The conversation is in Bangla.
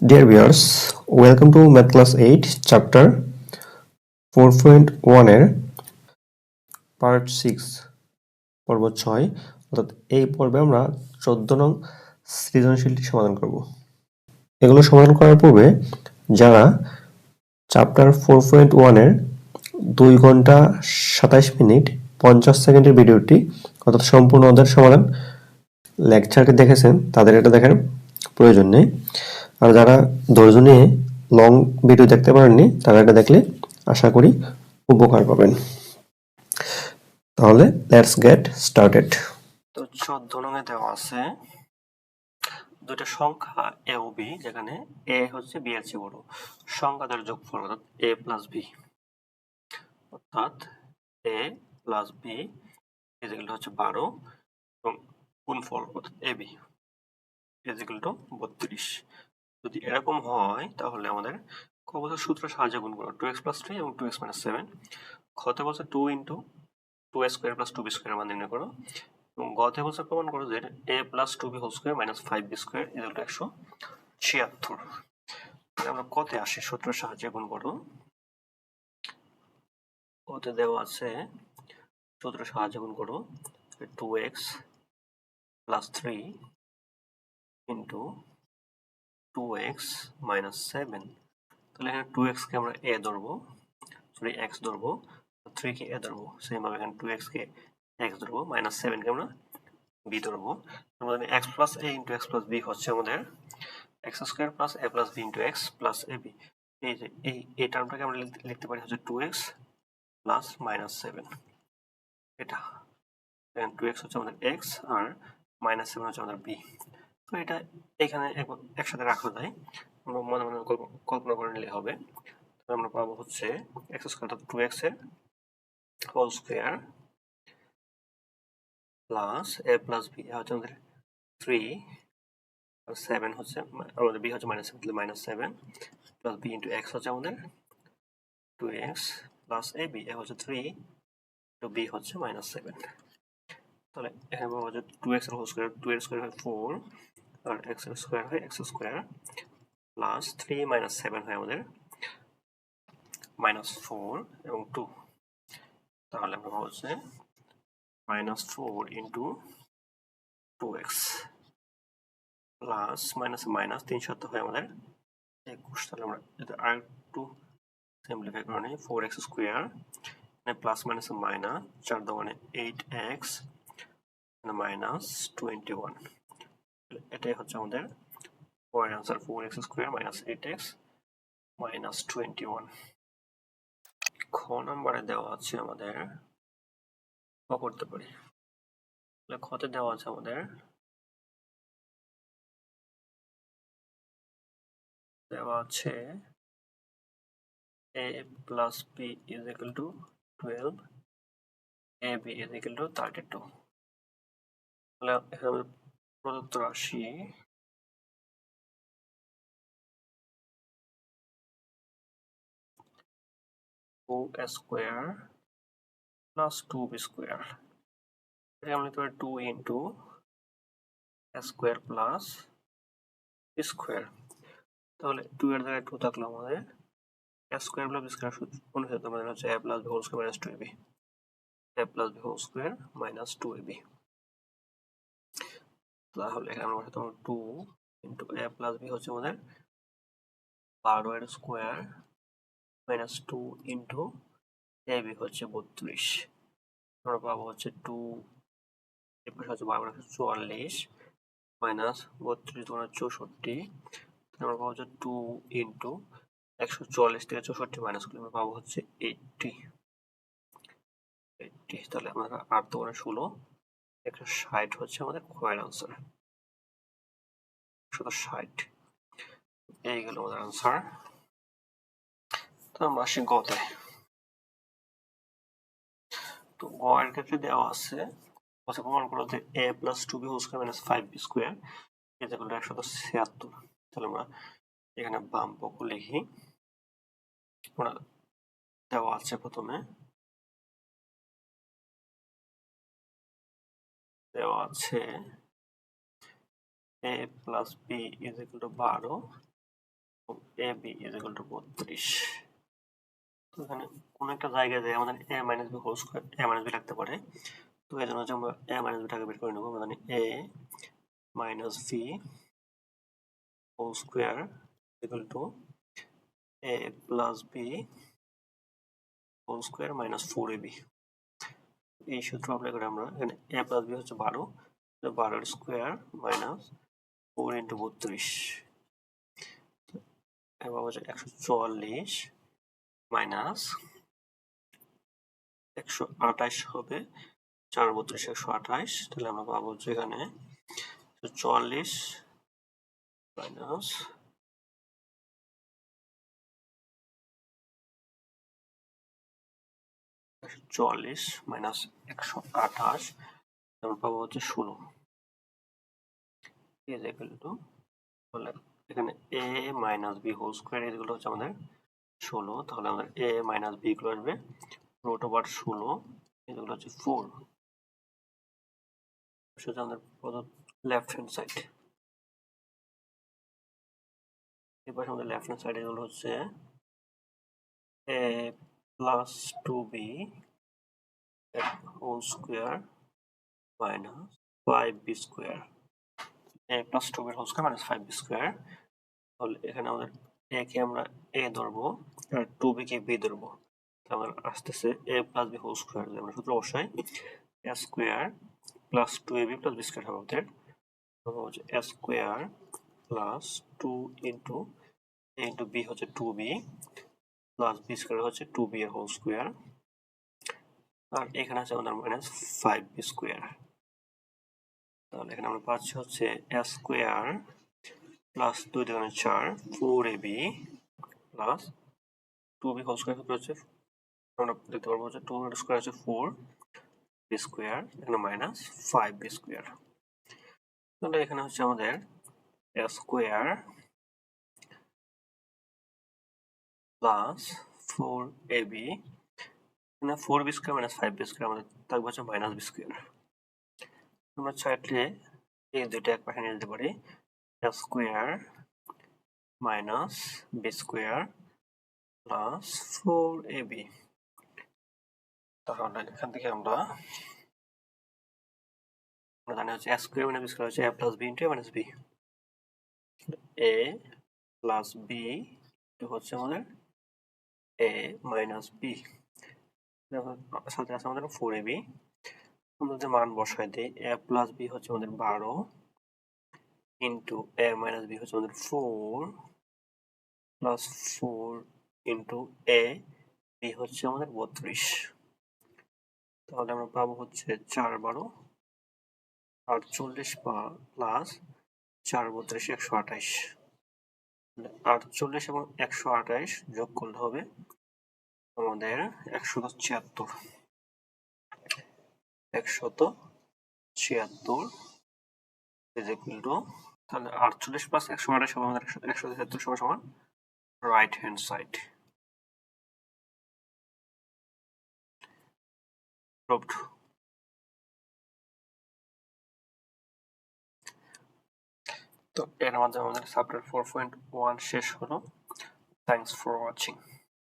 Dear viewers, welcome to Math Class 8 chapter 4.1 এর পার্ট 6 পর্ব 6 অর্থাৎ এই পর্বে আমরা 14 নং সৃজনশীলটি সমাধান করব। এগুলো সমাধান করার পূর্বে যারা চ্যাপ্টার 4.1 এর 2 ঘণ্টা 27 মিনিট 50 সেকেন্ডের ভিডিওটি অর্থাৎ সম্পূর্ণ অধ্যায়ের সমাধান লেকচারটি দেখেছেন তাদের এটা দেখার প্রয়োজন নেই। আর যারা ধৈর্য নিয়ে লং ভিডিও দেখতে পারেননি, তারা এটা দেখলে আশা করি উপকার পাবেন। তাহলে লেটস গেট স্টার্টেড তো চোদ্দ নঙে দেওয়া আছে, দুইটা সংখ্যা এ ও বি যেখানে এ হচ্ছে বি এর চেয়ে বড়। সংখ্যাদের যোগফল, অর্থাৎ এ প্লাস বি অর্থাৎ এ প্লাস বি ইজিক্যাল হচ্ছে বারো, এবং গুণফল, অর্থাৎ এ বি ইজিক্যাল টু বত্রিশ। যদি এরকম হয়, তাহলে আমাদের ক বছর সূত্র সাহায্যে গুণ করো টু এক্স প্লাস থ্রি এবং টু এক্স মাইনাস সেভেন খতে বলছে two into two a square plus two b square মান নির্ণয় করো। এবং গতে বলছে প্রমাণ করো যে a plus two b whole square minus five b square equal to একশো ছিয়াত্তর। আমরা কতে আসি সূত্রের সাহায্যে গুণ করো কতে দেওয়া আছে সূত্রের সাহায্যে গুণ করো two x plus three into two x minus seven তাহলে এখানে টু এক্সকে আমরা এ ধরবো সরি এক্স ধরবো থ্রি কে এ ধরবো সেমভাবে এখানে টু এক্সকে এক্স ধরবো মাইনাস সেভেনকে আমরা বি ধরবো x plus a into x plus b হচ্ছে আমাদের x square plus a plus b into x plus a b এই যে, এই এই টার্মটাকে আমরা লিখতে পারি হচ্ছে two x plus minus seven এটা টু এক্স হচ্ছে আমাদের এক্স আর মাইনাস সেভেন হচ্ছে আমাদের বি তো এটা এখানে একসাথে রাখা যায়। আমরা মনে মনে কল্পনা করে নিলে হবে। আমরা পাবো হচ্ছে এক্স স্কোয়ার অর্থাৎ টু এক্সের whole square plus a plus b হচ্ছে আমাদের থ্রি সেভেন হচ্ছে, আমাদের বি হচ্ছে minus seven minus seven plus b into x হচ্ছে আমাদের two x plus a b a হচ্ছে থ্রি টু বি হচ্ছে মাইনাস সেভেন তাহলে এখানে পাবো হচ্ছে টু এক্সের হোল স্কোয়ার টু এর স্কোয়ার হয় ফোর আর এক্স স্কোয়ার হয় x square plus three minus seven হয় আমাদের মাইনাস ফোর এবং টু তাহলে আমরা হচ্ছে minus four into two x plus minus minus তিন সাত হয় আমাদের একুশ। তাহলে আমরা যদি আর একটু সিম্পলিফাই করে নিই four x square plus minus minus চার দোকানে eight x minus twenty one এটাই হচ্ছে আমাদের point answer four x square minus eight x minus twenty one খ নাম্বারে দেওয়া আছে আমাদের ক করতে পারি। তাহলে খতে দেওয়া আছে আমাদের, দেওয়া আছে a plus b is equal to 12 ab is equal to 32 তাহলে এখানে প্রদত্ত রাশি। Two square plus two B square আমরা লিখতে পারি two into square plus square তাহলে টু এর জায়গায় টু থাকল আমাদের স্কোয়ার প্লাস স্কোয়ার অনুসারে আমাদের হচ্ছে A plus B whole square minus two AB A plus B whole square minus two AB তাহলে এখানে আমরা তোমার two into A plus B হচ্ছে আমাদের বারো এর square minus two into A B হচ্ছে বত্রিশ। আমরা পাবো হচ্ছে টু এরপর হচ্ছে বারো চুয়াল্লিশ মাইনাস বত্রিশ তোমার চৌষট্টি। আমরা পাবো হচ্ছে টু ইন্টু একশো চুয়াল্লিশ থেকে চৌষট্টি মাইনাস করলে আমরা পাবো হচ্ছে এইটটি এইটটি তাহলে আমরা আট দোকানে ষোলো একশো ষাট হচ্ছে আমাদের কোয়ের আনসার। একশো ষাট। এই গেল আমাদের আনসার। তো আমরা আসি গতে। তো গ ক্ষেত্রে দেওয়া আছে কথা প্রমাণ করো যে A plus two B whole minus five B square এটা করলে একশো ছিয়াত্তর। তাহলে আমরা এখানে বাম পক্ষ লিখি। আমরা দেওয়া আছে প্রথমে। দেওয়া আছে। A plus B is equal to বারো A B is equal to বত্রিশ। তো এখানে কোনো একটা জায়গায় যায় আমাদের A minus B whole square A minus B লাগতে পারে। তো এই জন্য হচ্ছে আমরা এ মাইনাস বিটাকে বের করে নেব। মানে A minus B whole square equal to A plus B whole square minus four A B এই সূত্র অ্যাপ্লাই করে আমরা এখানে এ প্লাস হচ্ছে বারো বারোর স্কোয়ার মাইনাস ফোর ইন্টু বত্রিশ। একশো চুয়াল্লিশ মাইনাস একশো আঠাশ হবে, চার বত্রিশ একশো আঠাশ, তাহলে আমরা পাবো হচ্ছে এখানে চুয়াল্লিশ মাইনাস চুয়াল্লিশ মাইনাস একশো আঠাশ আমরা পাবো হচ্ছে ষোলো। এখানে A minus B whole square এগুলো হচ্ছে আমাদের ষোলো। তাহলে আমাদের এ মাইনাস বি গুলো আসবে রোট ওভার ষোলো, এগুলো হচ্ছে ফোর আমাদের লেফট হ্যান্ড সাইড এবার আমাদের লেফট হ্যান্ড সাইড এগুলো হচ্ছে A plus two B whole square minus five B square A plus two B whole square minus five B square তাহলে এখানে আমাদের এ কে আমরা এ ধরবো, আর টু বি কে বি ধরবো। আমার আসতেছে A plus B whole square আমরা সূত্র অবশ্যই A square plus two A B plus B square হবে আমাদের। হচ্ছে A square plus two into A into B হচ্ছে two B plus B square হচ্ছে টু বি এর হোল স্কোয়ার আর এখানে আছে আমাদের মাইনাস ফাইভ বি স্কোয়ার তাহলে এখানে আমরা পাচ্ছি হচ্ছে স্কোয়ার প্লাস দুই দুগুণে চার four A B plus two B whole square হচ্ছে আমরা দেখতে পারব হচ্ছে টু স্কোয়ার হচ্ছে ফোর বি স্কোয়ার এখানে মাইনাস ফাইভ বি স্কোয়ার তাহলে এখানে হচ্ছে আমাদের square plus four A B এখানে four B square minus five B square আমাদের থাকবে হচ্ছে মাইনাস বি স্কোয়ার আমরা চাইলে এই দুইটা এক পাশে নিয়ে পারি। Square minus B square plus four A B তাহলে এখান থেকে আমরা জানি হচ্ছে এ স্কোয়ার মাইনাস বি হচ্ছে A plus B into A minus B A plus B হচ্ছে আমাদের এ মাইনাস বি সাথে আমাদের ফোর এ বি আমরা মান বসাই দিই এ প্লাস বি হচ্ছে আমাদের বারো। ইন্টু এ মাইনাস বি হচ্ছে আমাদের four plus four into A B হচ্ছে আমাদের বত্রিশ। তাহলে আমরা পাবো হচ্ছে চার বারো। আটচল্লিশ প্লাস চার বত্রিশ, একশো আঠাইশ। আটচল্লিশ এবং একশো আঠাইশ যোগ করলে হবে আমাদের একশত ছিয়াত্তর। একশত ছিয়াত্তর তাহলে আটচল্লিশ প্লাস একশো আঠাশ হবে আমাদের একশো একশো ছিয়াত্তর সমান সমান রাইট হ্যান্ড সাইড proved তো এর মাধ্যমে আমাদের সাবজেক্ট ফোর পয়েন্ট ওয়ান শেষ হলো। Thanks for watching